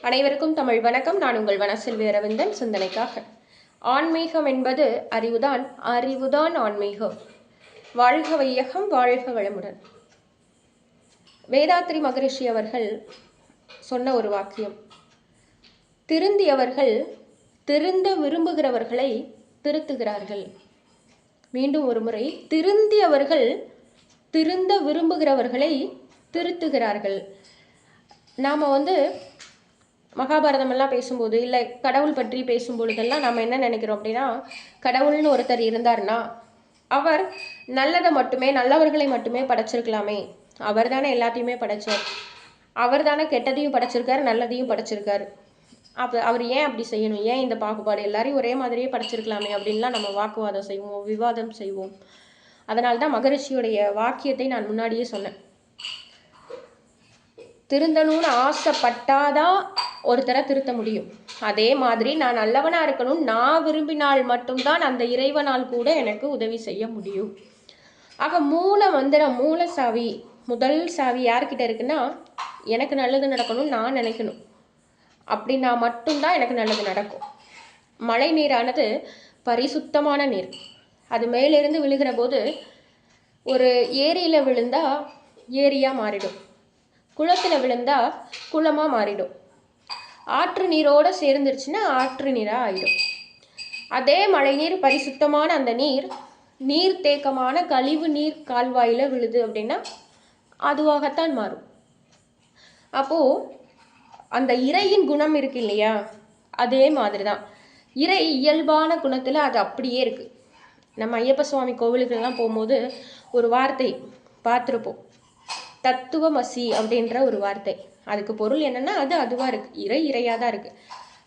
அனைவருக்கும் தமிழ் வணக்கம். நான் உங்கள் வனசெல்வி அரவிந்தன் சிந்தனைக்காக. ஆன்மீகம் என்பது அறிவுதான் அறிவுதான் ஆன்மீகம். வாழ்க வையகம் வாழ்க வளமுடன். வேதாத்ரி மகரிஷி அவர்கள் சொன்ன ஒரு வாக்கியம். திருந்தியவர்கள் திருந்த விரும்புகிறவர்களை திருத்துகிறார்கள். மீண்டும் ஒரு முறை திருந்தியவர்கள் திருந்த விரும்புகிறவர்களை திருத்துகிறார்கள். நாம் வந்து மகாபாரதம் எல்லாம் பேசும்போது இல்லை கடவுள் பற்றி பேசும்பொழுதெல்லாம் நம்ம என்ன நினைக்கிறோம் அப்படின்னா கடவுள்னு ஒருத்தர் இருந்தார்னா அவர் நல்லதை மட்டுமே நல்லவர்களை மட்டுமே படைச்சிருக்கலாமே. அவர் தானே எல்லாத்தையுமே படைச்சார். அவர் தானே கெட்டதையும் படைச்சிருக்காரு நல்லதையும் படைச்சிருக்காரு. அப்போ அவர் ஏன் அப்படி செய்யணும்? ஏன் இந்த பாகுபாடு? எல்லாரையும் ஒரே மாதிரியே படைச்சிருக்கலாமே அப்படின்லாம் நம்ம வாக்குவாதம் செய்வோம் விவாதம் செய்வோம். அதனால தான் மகரிஷியுடைய வாக்கியத்தை நான் முன்னாடியே சொன்னேன். திருந்தணும்னு ஆசைப்பட்டாதான் ஒருத்தரை திருத்த முடியும். அதே மாதிரி நான் நல்லவனாக இருக்கணும் நான் விரும்பினால் மட்டும்தான் அந்த இறைவனால் கூட எனக்கு உதவி செய்ய முடியும். ஆக மூல மந்திரம் மூல சாவி முதல் சாவி யார்கிட்ட இருக்குன்னா எனக்கு நல்லது நடக்கணும்னு நான் நினைக்கணும். அப்படின்னா மட்டும்தான் எனக்கு நல்லது நடக்கும். மழை நீரானது பரிசுத்தமான நீர். அது மேலிருந்து விழுகிற போது ஒரு ஏரியில் விழுந்தா ஏரியாக மாறிடும். குளத்தில் விழுந்தா குளமாக மாறிடும். ஆற்று நீரோடு சேர்ந்துருச்சுன்னா ஆற்று நீராக ஆகிடும் அதே மழை நீர் பரிசுத்தமான அந்த நீர் நீர் தேக்கமான கழிவு நீர் கால்வாயில் விழுது அப்படின்னா அதுவாகத்தான் மாறும். அப்போது அந்த இறையின் குணம் இருக்கு இல்லையா? அதே மாதிரி தான் இறை இயல்பான குணத்தில் அது அப்படியே இருக்குது நம்ம ஐயப்ப சுவாமி கோவிலுக்கெல்லாம் போகும்போது ஒரு வார்த்தை பார்த்துருப்போம். தத்துவமசி அப்படின்ற ஒரு வார்த்தை. அதுக்கு பொருள் என்னன்னா அது அதுவாக இருக்குது இறை இறையாக தான் இருக்குது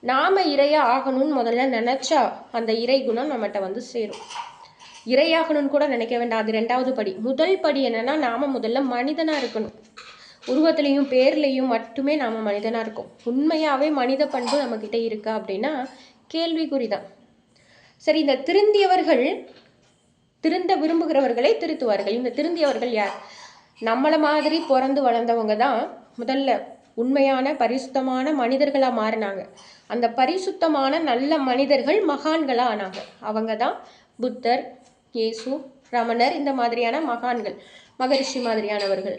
நாம் இறையாக ஆகணும்னு முதல்ல நினச்சா அந்த இறை குணம் நம்மகிட்ட வந்து சேரும். இறையாகணும்னு கூட நினைக்க வேண்டாம். அது ரெண்டாவது படி. முதல் படி என்னன்னா நாம் முதல்ல மனிதனாக இருக்கணும். உருவத்திலையும் பேர்லையும் மட்டுமே நாம் மனிதனாக இருக்கோம். உண்மையாகவே மனித பண்பு நம்மக்கிட்ட இருக்கா அப்படின்னா கேள்விக்குறி தான். சரி இந்த திருந்தியவர்கள் திருந்த விரும்புகிறவர்களை திருத்துவார்கள். இந்த திருந்தியவர்கள் யார்? நம்மளை மாதிரி பிறந்து வளர்ந்தவங்க தான் முதல்ல உண்மையான பரிசுத்தமான மனிதர்களாக மாறினாங்க. அந்த பரிசுத்தமான நல்ல மனிதர்கள் மகான்களாக ஆனாங்க. அவங்க தான் புத்தர் இயேசு ரமணர் இந்த மாதிரியான மகான்கள் மகரிஷி மாதிரியானவர்கள்.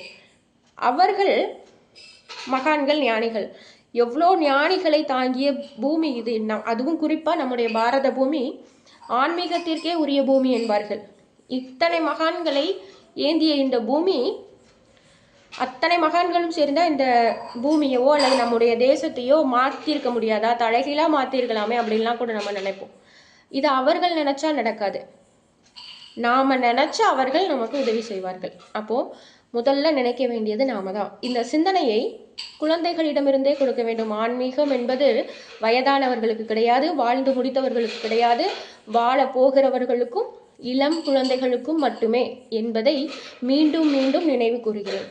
அவர்கள் மகான்கள் ஞானிகள். எவ்வளோ ஞானிகளை தாங்கிய பூமி இது. அதுவும் குறிப்பாக நம்முடைய பாரத பூமி ஆன்மீகத்திற்கே உரிய பூமி என்பார்கள். இத்தனை மகான்களை ஏந்திய இந்த பூமி அத்தனை மகான்களும் சேர்ந்தால் இந்த பூமியவோ அல்லது நம்முடைய தேசத்தையோ மாற்றிருக்க முடியாதா? தலைகீழாக மாற்றிருக்கலாமே அப்படின்லாம் கூட நம்ம நினைப்போம். இது அவர்கள் நினச்சா நடக்காது. நாம் நினச்சா அவர்கள் நமக்கு உதவி செய்வார்கள். அப்போது முதல்ல நினைக்க வேண்டியது நாம தான் இந்த சிந்தனையை குழந்தைகளிடமிருந்தே கொடுக்க வேண்டும். ஆன்மீகம் என்பது வயதானவர்களுக்கு கிடையாது வாழ்ந்து முடித்தவர்களுக்கு கிடையாது வாழ போகிறவர்களுக்கும் இளம் குழந்தைகளுக்கும் மட்டுமே என்பதை மீண்டும் மீண்டும் நினைவு கூறுகிறேன்.